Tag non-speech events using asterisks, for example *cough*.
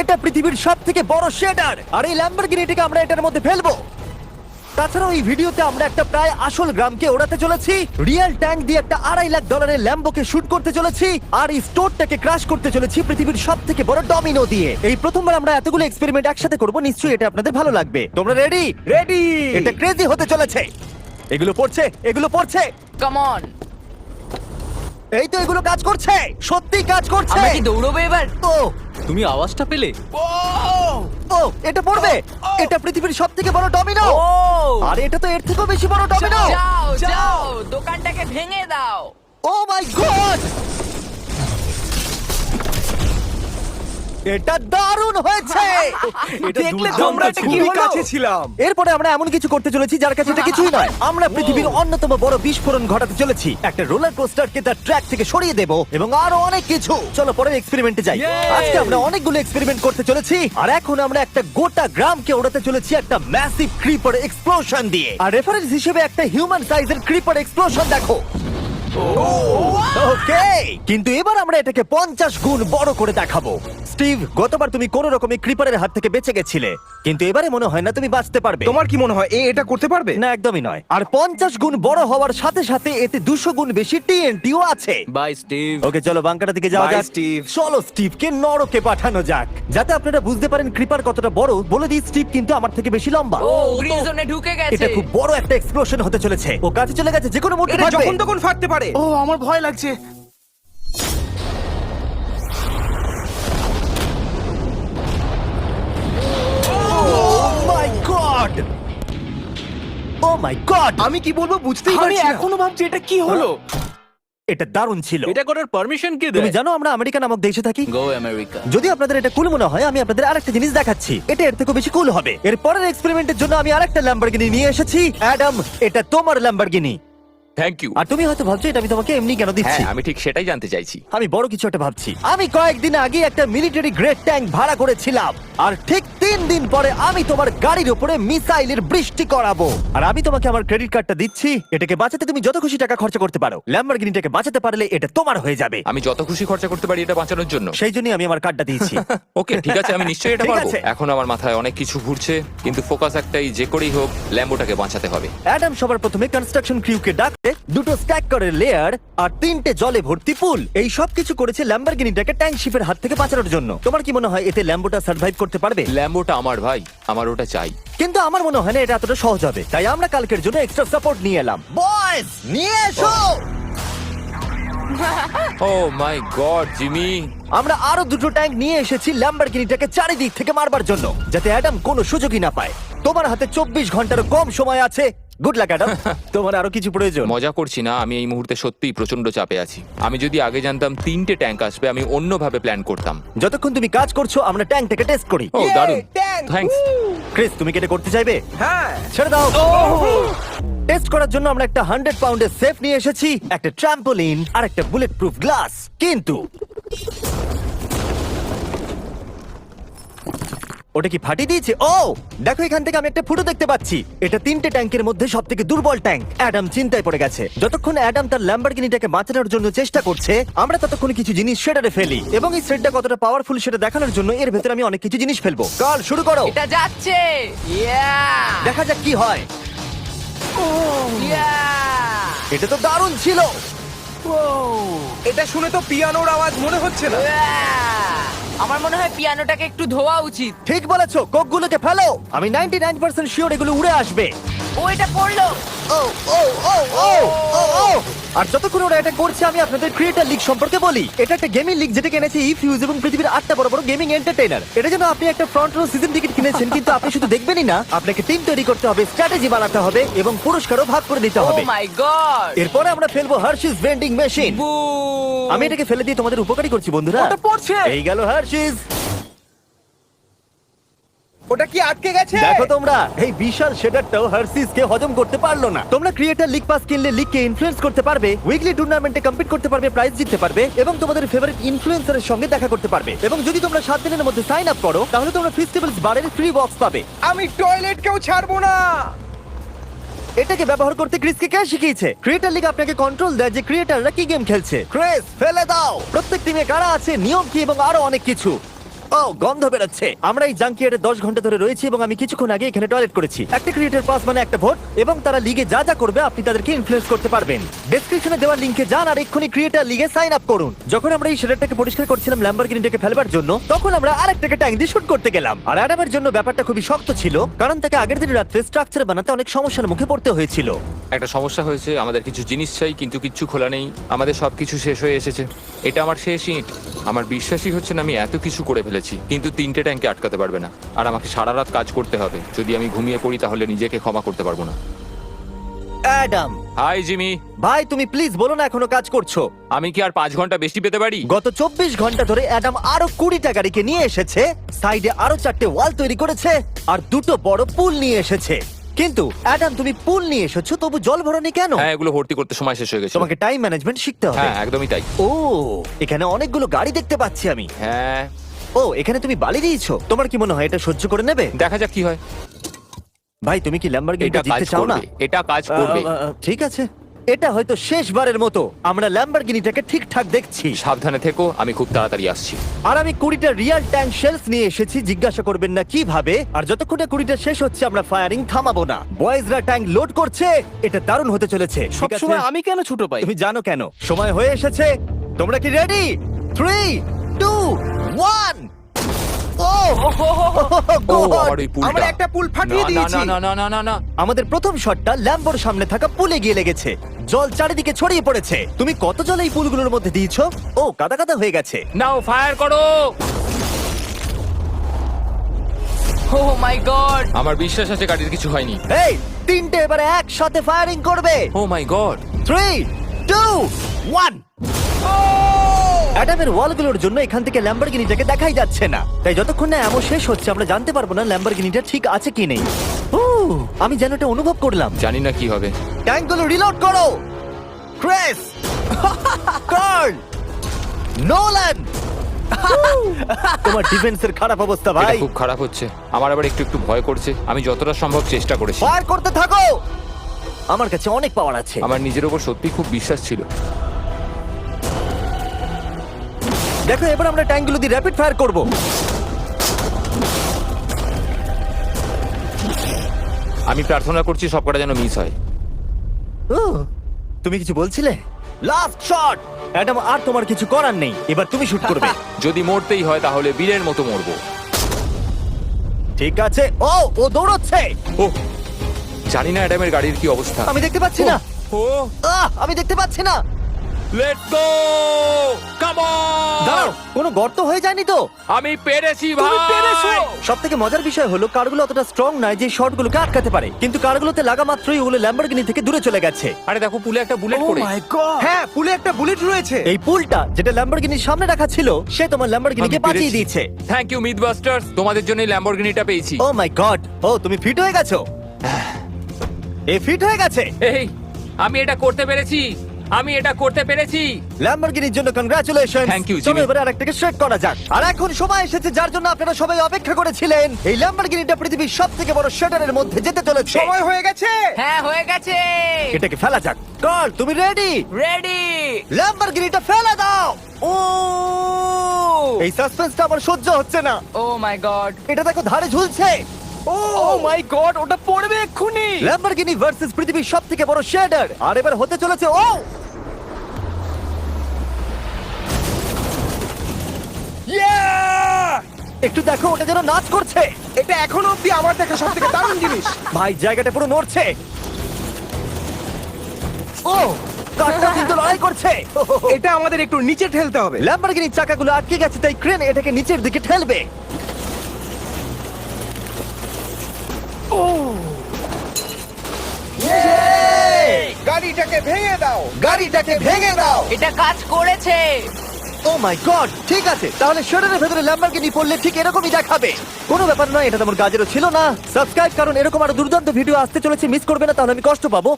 এটা পৃথিবীর সব থেকে বড় শেডার। আর এই ল্যাম্বরগিনিটিকে আমরা এটার মধ্যে ফেলব। তাছাড়াও এই ভিডিওতে আমরা একটা প্রায় আসল গ্রামকে ওড়াতে চলেছি। রিয়েল ট্যাঙ্ক দিয়ে একটা আড়াই লাখ ডলারের ল্যাম্বোকে শুট করতে চলেছি। আর এই স্টোরটাকে ক্রাশ করতে চলেছি পৃথিবীর সব থেকে বড় ডমিনো দিয়ে। এই প্রথমবার আমরা এতগুলো এক্সপেরিমেন্ট একসাথে করব নিশ্চয়ই এটা আপনাদের ভালো লাগবে। তোমরা রেডি রেডি এটা ক্রেজি হতে চলেছে। এগুলো পড়ছে এগুলো পড়ছে। কাম অন এই তো এগুলো কাজ করছে। সত্যি কাজ করছে। আমরা কি দৌড়বে এবার? ও। তুমি আওয়াজটা পেলে? ও। এটা পড়বে? এটা পৃথিবীর সব থেকে বড় ডমিনো ও। আর এটা তো এর থেকেও বেশি বড় ডমিনো যাও যাও। দোকানটাকে ভেঙে দাও। ও মাই গড এটা দারুণ হয়েছে! *laughs* এটা দেখলে দুর্দান্ত তোমরা। কি খুবই হলো? কাছে ছিলাম। এরপরে আমরা এমন কিছু করতে চলেছি যার কাছে এটা কিছুই নয়। আমরা পৃথিবীর অন্যতম বড় বিস্ফোরণ ঘটাতে চলেছি। একটা রোলার কোস্টারকে তার ট্র্যাক থেকে সরিয়ে দেব এবং আরও অনেক কিছু। চলো পরের এক্সপেরিমেন্টে যাই। Yay! আজকে আমরা অনেকগুলো এক্সপেরিমেন্ট করতে চলেছি। আর এখন আমরা একটা গোটা গ্রামকে ওড়াতে চলেছি একটা ম্যাসিভ ক্রিপার এক্সপ্লোশন দিয়ে। আর রেফারেন্স হিসেবে একটা হিউম্যান সাইজের ক্রিপার এক্সপ্লোশন দেখো। ওকে কিন্তু এবার আমরা এটাকে পঞ্চাশ গুণ বড় করে দেখাবো। স্টিভ গতবার তুমি কোন রকমে ক্রিপারের হাত থেকে বেঁচে গেছিলে। কিন্তু এবারে মনে হয় না তুমি বাঁচতে পারবে। তোমার কি মনে হয় এ এটা করতে পারবে? না একদমই নয়। আর পঞ্চাশ গুণ বড় হওয়ার সাথে সাথে এতে দুশো গুণ বেশি টিএনটিও আছে। বাই স্টিভ ওকে চলো বাংকাটা দিকে যাওয়া Bye, যাক। Steve. চলো স্টিভকে নরকে পাঠানো যাক। যাতে আপনারা বুঝতে পারেন ক্রিপার কতটা বড় বলে দিই স্টিভ কিন্তু আমার থেকে বেশি লম্বা। ও গ্রিন জোনে ঢুকে এটা গেছে খুব বড় একটা এক্সপ্লোশন হতে চলেছে। ও কাছে চলে গেছে যে কোনো মুহূর্তে এটা ফাটবে। যখন তখন ফাটতে পারে। ও আমার ভয় লাগছে। Oh my God! Oh my God! আমি কি বলব বুঝতেই আমি পারছি না। এখনও ভাবছি এটা কি হলো? এটা দারুণ ছিল। এটা করার পারমিশন কে তুমি জানো আমরা আমেরিকা নামক দেশে থাকি? গো আমেরিকা যদি আপনাদের এটা কুল মনে হয় আমি আপনাদের আরেকটা জিনিস দেখাচ্ছি। এটা এর থেকে বেশি কুল হবে। এর পরের এক্সপেরিমেন্টের জন্য আমি আরেকটা ল্যাম্বরগিনি নিয়ে এসেছি। অ্যাডাম এটা তোমার ল্যাম্বরগিনি থ্যাংক ইউ আর তুমি হয়তো ভাবছ এটা আমি তোমাকে এমনি কেন দিচ্ছি? হ্যাঁ আমি ঠিক সেটাই জানতে চাইছি। আমি বড় কিছু একটা ভাবছি। আমি কয়েকদিন আগে একটা মিলিটারি গ্রেড ট্যাঙ্ক ভাড়া করেছিলাম। আর ঠিক তিন দিন পরে আমি তোমার গাড়ির উপরে মিসাইলের বৃষ্টি করাবো। আর আমি তোমাকে আমার ক্রেডিট কার্ডটা দিচ্ছি এটাকে বাঁচাতে তুমি যত খুশি টাকা খরচা করতে পারো। ল্যাম্বরগিনিটাকে বাঁচাতে পারলে এটা তোমার হয়ে যাবে। আমি যত খুশি খরচা করতে পারি এটা বাঁচানোর জন্য। সেই জন্যই আমি আমার কার্ডটা দিয়েছি। *laughs* ওকে ঠিক আছে আমি নিশ্চয়ই এটা *laughs* ঠিক পারব। আছে। এখন আমার মাথায় অনেক কিছু ঘুরছে কিন্তু ফোকাস একটাই যে করেই হোক ল্যাম্বোটাকে বাঁচাতে হবে। অ্যাডাম সবার প্রথমে কনস্ট্রাকশন ক্রিউকে ডাকতে দুটো স্ট্যাক করে লেয়ার আর তিনটে জলে ভর্তি পুল। এই সব কিছু করেছে ল্যাম্বরগিনিটাকে ট্যাঙ্ক শিপের হাত থেকে বাঁচানোর জন্য। তোমার কি মনে হয় এতে ল্যাম্বোটা সার্ভাইভ করতে পারবে? ল্যাম্বোটা আমার ভাই আমার ওটা চাই। কিন্তু আমার মনে হয় না এটা এতটা সহজ হবে। তাই আমরা কালকের জন্য এক্সট্রা সাপোর্ট নিয়ে এলাম। বয়েস নিয়ে এসো! Oh my god Jimmy. আমরা আরও দুটো ট্যাঙ্ক নিয়ে এসেছি ল্যাম্বরগিনিটাকে চারিদিক থেকে মারবার জন্য যাতে অ্যাডাম কোনো সুযোগই না পায়। তোমার হাতে চব্বিশ ঘণ্টার কম সময় আছে গুড লাক অ্যাডাম তোমার আরও কিছু প্রয়োজন। মজা করছি না আমি এই মুহূর্তে সত্যিই প্রচণ্ড চাপে আছি। আমি যদি আগে জানতাম তিনটে ট্যাঙ্ক আসবে আমি অন্যভাবে প্ল্যান করতাম। যতক্ষণ তুমি কাজ করছ আমরা ট্যাঙ্কটাকে টেস্ট করি। ও দারুণ! থ্যাঙ্কস ক্রিস তুমি কি এটা করতে চাইবে? হ্যাঁ। ছেড়ে দাও। টেস্ট করার জন্য আমরা একটা হান্ড্রেড পাউন্ডের সেফ নিয়ে এসেছি একটা ট্রাম্পোলিন আর একটা বুলেট প্রুফ গ্লাস কিন্তু ওটা কি ফাটিয়ে দিয়েছে? ও! দেখো এখান থেকে আমি একটা ফুটো দেখতে পাচ্ছি। এটা তিনটে ট্যাঙ্কের মধ্যে সব থেকে দুর্বল ট্যাঙ্ক। অ্যাডাম চিন্তায় পড়ে গেছে। যতক্ষণ অ্যাডাম তার ল্যাম্বরগিনিটাকে বাঁচানোর জন্য চেষ্টা করছে আমরা ততক্ষণ কিছু জিনিস শেডারে ফেলি। এবং এই সেটটা কতটা পাওয়ারফুল সেটা দেখানোর জন্য এর ভেতরে আমি অনেক কিছু জিনিস ফেলব। কাল শুরু করো। এটা যাচ্ছে। ইয়া দেখা যাক কি হয়। ইয়া এটা তো দারুণ ছিল। এটা শুনে তো পিয়ানোর আওয়াজ মনে হচ্ছে না। আমার মনে হয় পিয়ানোটাকে একটু ধোয়া উচিত ঠিক বলেছ কোকগুলোকে ফেলো আমি 99% শিওর এগুলো উড়ে আসবে ও এটা পড়ল ও ও ও ও ও ও আর যতক্ষণ ওরা এটা করছে আমি আপনাদের ক্রিয়েটার লিগ সম্পর্কে বলি। এটা একটা গেমিং লিগ যেটা কিনেছে ইফিউজ এবং পৃথিবীর আটটা বড় বড় গেমিং এন্টারটেইনার এটা যেন আপনি একটা ফ্রন্ট রো সিজন টিকিট কিনেছেন *laughs* কিন্তু আপনি শুধু দেখবেনই না আপনাকে টিম তৈরি করতে হবে স্ট্র্যাটেজি বানাতে হবে এবং পুরস্কারও ভাগ করে দিতে ও হবে মাই গড এরপরে আমরা ফেলব হার্শিস ভেন্ডিং মেশিন আমি এটাকে ফেলে দিয়ে তোমাদের উপকারী করছি বন্ধুরা। পড়ছে। এই গেল হার্শিস ওটা কি আটকে গেছে? দেখো তোমরা এই বিশাল শেডারটাও হার্সিস কে হজম করতে পারল না। তোমরা ক্রিয়েটার লিগ পাস কিনলে লিগ কে ইনফ্লুয়েন্স করতে পারবে উইকলি টুর্নামেন্টে কম্পিট করতে পারবে প্রাইজ জিততে পারবে এবং তোমাদের ফেভারিট ইনফ্লুয়েন্সারের সঙ্গে দেখা করতে পারবে। এবং যদি তোমরা সাত দিনের মধ্যে সাইন আপ করো তাহলে তোমরা ফেস্টিভ্যালস বারের ফ্রি বক্স পাবে। আমি টয়লেট কেউ ছাড়বো না। এটাকে ব্যবহার করতে ক্রিসকে কে শিখিয়েছে? ক্রিয়েটার লিগ আপনাকে কন্ট্রোল দেয় যে ক্রিয়েটাররা কি গেম খেলছে। ক্রিস ফেলে দাও! প্রত্যেক টিমে কারা আছে নিয়ম কি এবং আরও অনেক কিছু। ও, গন্ধ বেরোচ্ছে। আমরা এই জাঙ্কিয়ারে দশ ঘণ্টা ধরে রয়েছি এবং আমি কিছুক্ষণ আগে এখানে টয়লেট করেছি। একটা ক্রিয়েটার পাস মানে একটা ভোট এবং তারা লিগে যা যা করবে আপনি তাদেরকে ইনফ্লুয়েন্স করতে পারবেন। ডেসক্রিপশনে দেওয়া লিঙ্কে যান আর এক্ষুনি ক্রিয়েটার লিগে সাইন আপ করুন। যখন আমরা এই শেডারটাকে পরিষ্কার করছিলাম ল্যাম্বরগিনিটাকে ফেলবার জন্য, তখন আমরা আরেকটাকে ট্যাঙ্ক দিয়ে শুট করতে গেলাম। আর অ্যাডামের জন্য ব্যাপারটা খুবই শক্ত ছিল, কারণ তাকে আগের দিন রাত্রে স্ট্রাকচার বানাতে অনেক সমস্যার মুখে পড়তে হয়েছিল। একটা সমস্যা হয়েছে, আমাদের কিছু জিনিস চাই, কিন্তু কিচ্ছু খোলা নেই। আমাদের সবকিছু শেষ হয়ে এসেছে। এটা আমার শেষ ইট। আমার বিশ্বাসই হচ্ছে না আমি এত কিছু করে ফেলেছি। কিন্তু তিনটে ট্যাঙ্কে আটকাতে পারবে না। আর আমাকে সারা রাত কাজ করতে হবে। যদি আমি ঘুমিয়ে পড়ি তাহলে নিজেকে ক্ষমা করতে পারব না। অ্যাডাম! Hi Jimmy. ভাই তুমি প্লিজ বলো না এখনও কাজ করছ। আমি কি আর পাঁচ ঘণ্টা বেশি পেতে পারি? গত চব্বিশ ঘণ্টা ধরে অ্যাডাম আরও কুড়িটা গাড়িকে নিয়ে এসেছে সাইডে আরও চারটে ওয়াল তৈরি করেছে আর দুটো বড় পুল নিয়ে এসেছে। কিন্তু অ্যাডাম তুমি পুল নিয়ে এসেছ তবু জল ভরনি কেন? হ্যাঁ এগুলো ভর্তি করতে সময় শেষ হয়ে গেছে তোমাকে টাইম ম্যানেজমেন্ট শিখতে হবে। হ্যাঁ একদমই তাই। ও এখানে অনেকগুলো গাড়ি দেখতে পাচ্ছি আমি। হ্যাঁ। ও এখানে তুমি বালি দিয়েছ। তোমার কি মনে হয় এটা সহ্য করে নেবে? দেখা যাক কি হয়। ভাই তুমি কি ল্যাম্বরগিনিটা এটা কাজ জিততে চাও না? করবে এটা কাজ করবে। আহ, আহ, ঠিক আছে। এটা হয়তো শেষবারের মতো। আমরা ল্যাম্বরগিনিটাকে ঠিকঠাক দেখছি। সাবধানে থেকো আমি খুব তাড়াতাড়ি আসছি। আর আমি কুড়িটা রিয়াল ট্যাঙ্ক শেলস নিয়ে এসেছি জিজ্ঞাসা করবেন না কীভাবে। আর যতক্ষণ না কুড়িটা শেষ হচ্ছে আমরা ফায়ারিং থামাবো না। বয়েজরা ট্যাঙ্ক লোড করছে এটা দারুণ হতে চলেছে। ঠিক আছে? সবসময় আমি কেন ছোট পাই? তুমি জানো কেন? সময় হয়ে এসেছে। তোমরা কি ready three two one oh oh আমার ওই পুলটা। আমরা একটা পুল ফাটিয়ে না, না, দিয়েছি। না না না না না। আমাদের প্রথম শটটা ল্যাম্বোর সামনে থাকা পুলে গিয়ে লেগেছে। জল চারিদিকে ছড়িয়ে পড়েছে। তুমি কত জল এই পুলগুলোর মধ্যে দিয়েছ? ও কাদা কাদা হয়ে গেছে। নাও ফায়ার করো। ও মাই গড আমার বিশ্বাস আছে গাড়ির কিছু হয়নি। এই তিনটে এবারে একসাথে ফায়ারিং করবে। ও my god three two one অ্যাডামের ওয়ালগুলোর জন্য এখান থেকে ল্যাম্বরগিনিটাকে দেখাই যাচ্ছে না। তাই যতক্ষণ না এমন শেষ হচ্ছে আমরা জানতে পারব না ল্যাম্বরগিনিটা ঠিক আছে কি নেই। উহ, আমি যেন এটা অনুভব করলাম। জানি না কি হবে। ট্যাঙ্কগুলো রিলোড করো! ক্রেস কার্ল নোলান তোমার ডিফেন্সের খারাপ অবস্থা এটা ভাই। খুব খারাপ হচ্ছে। আমার আবার একটু একটু ভয় করছে। আমি যতটা সম্ভব চেষ্টা করেছি। ফায়ার করতে থাকো! আমার কাছে অনেক পাওয়ার আছে। আমার নিজের ওপর সত্যি খুব বিশ্বাস ছিল। দেখো এবার আমরা ট্যাঙ্কগুলো দিয়ে র্যাপিড ফায়ার করব। আমি প্রার্থনা করছি সবকটা যেন মিস হয়। তুমি কিছু বলছিলে? লাস্ট শট অ্যাডাম আর তোমার কিছু করার নেই। এবার তুমি শুট করবে। *laughs* যদি মরতেই হয় তাহলে বীরের মতো মরবো। ঠিক আছে। ও ও দৌড়চ্ছে! ও জানি না অ্যাডামের গাড়ির কি অবস্থা। আমি দেখতে পাচ্ছি না। ও। আহ, আমি দেখতে পাচ্ছি না। লেটস গো কাম দাঁড়াও কোনো গর্ত হয়ে যায়নি তো? আমি পেরেছি ভাই! সব থেকে মজার বিষয় হলো কারগুলো অতটা স্ট্রং নয় যে শটগুলোকে আটকাতে পারে। কিন্তু কারগুলোতে লাগা মাত্রই ওগুলো ল্যাম্বরগিনি থেকে দূরে চলে গেছে। আরে দেখো পুলে একটা বুলেট ও পড়ে মাই গড হ্যাঁ পুলে একটা বুলেট রয়েছে। এই পুলটা যেটা ল্যাম্বরগিনির সামনে রাখা ছিল সে তোমার ল্যাম্বরগিনিকে আমি বাঁচিয়ে পেরেছি। দিয়েছে। থ্যাংক ইউ মিথবাস্টার্স তোমাদের জন্য ল্যাম্বরগিনিটা পেয়েছি। ও মাই গড ও তুমি ফিট হয়ে গেছো? এ ফিট হয়ে গেছে? এই আমি এটা করতে পেরেছি। আমি এটা করতে পেরেছি। ল্যাম্বরগিনির জন্য কংগ্রাচুলেশন Thank you, চলো Jimmy. এবারে আরেকটাকে শেক করা যাক। আর এখন সময় এসেছে যার জন্য আপনারা সবাই অপেক্ষা করেছিলেন। এই ল্যাম্বরগিনিটা পৃথিবীর সবথেকে বড় শেডারের মধ্যে যেতে চলেছে। সময় হয়ে গেছে। হ্যাঁ হয়ে গেছে। এটাকে ফেলা যাক। কাল তুমি রেডি রেডি ল্যাম্বরগিনিটা ফেলে দাও। ও। এই সাসপেন্সটা আমার সহ্য হচ্ছে না। Oh my god. এটা দেখো ধারে ঝুলছে। ও মাই গড ওটা পড়বে এক্ষুনি। ল্যাম্বরগিনি ভার্সেস পৃথিবীর সবথেকে বড় শেডার আর এবার হতে চলেছে ও! একটু দেখো ওটা যেন নাচ করছে। এটা এখনও অব্দি আমার দেখা সব থেকে দারুণ জিনিস। ভাই জায়গাটা পুরো নড়ছে। ও কারটা কিন্তু লড়াই করছে। এটা আমাদের একটু নিচে ঠেলতে হবে। ল্যাম্বরগিনির চাকাগুলো আটকে গেছে তাই ক্রেন এটাকে নিচের দিকে ঠেলবে। ও। গাড়িটাকে ভেঙে দাও। গাড়িটাকে ভেঙে দাও। এটা কাজ করেছে। ও মাই গড ঠিক আছে। তাহলে শরীরের ভেতরে ল্যাম্বরগিনি পড়লে ঠিক এরকমই দেখাবে। কোনো ব্যাপার নয়, এটা তোমার কাজেরও ছিল না। সাবস্ক্রাইব কারণ এরকম আরও দুর্দান্ত ভিডিও আসতে চলেছে মিস করবে না, তাহলে আমি কষ্ট পাবো।